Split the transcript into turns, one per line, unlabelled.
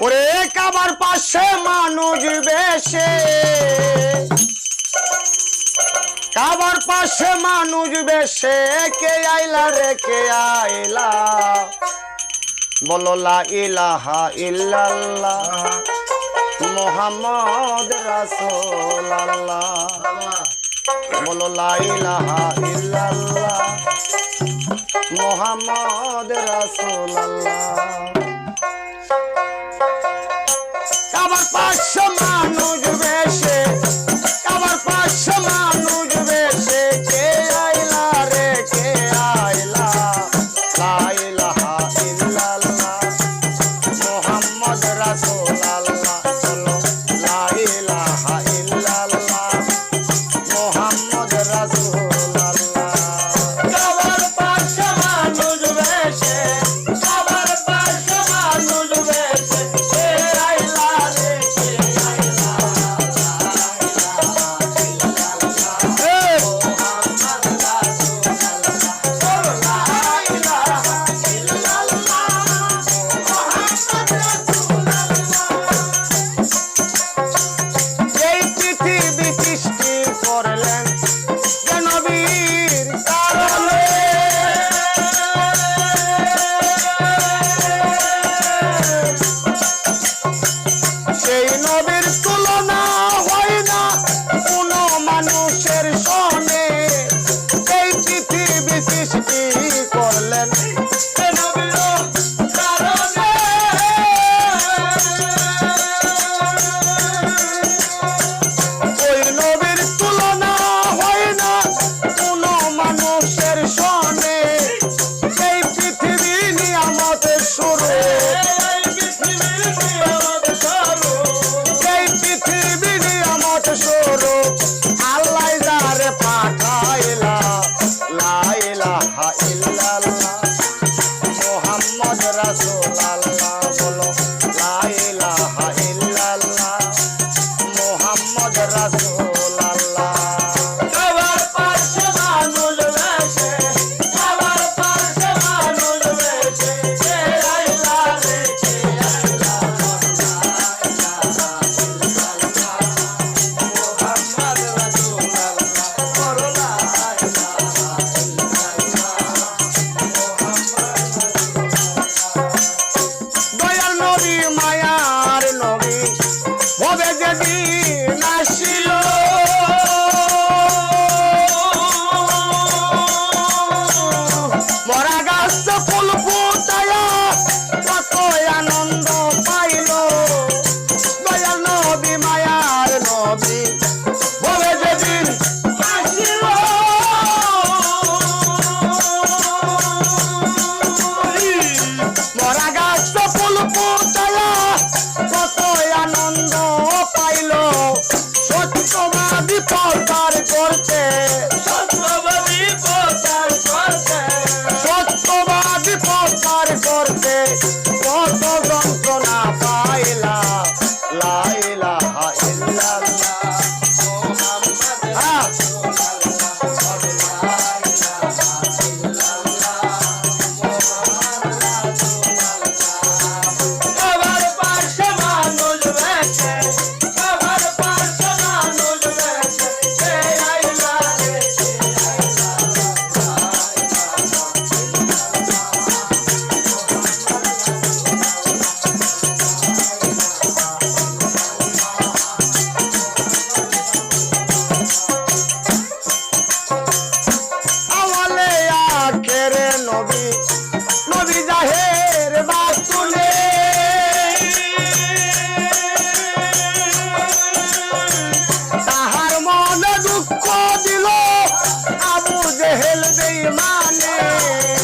ওরে কাবার পাশে মানুষ বেশে। কাবার পাশে মানুষ বেশে, কে আইলা রে, কে আইলা? বলো, লা ইলাহা ইল্লাল্লাহ, মোহাম্মদ রাসূলুল্লাহ। বলো, লা ইলাহা ইল্লাল্লাহ। মোহাম্মদ রাসুল্লাহ করলেন নবীর কারণে সেই নবী say my name.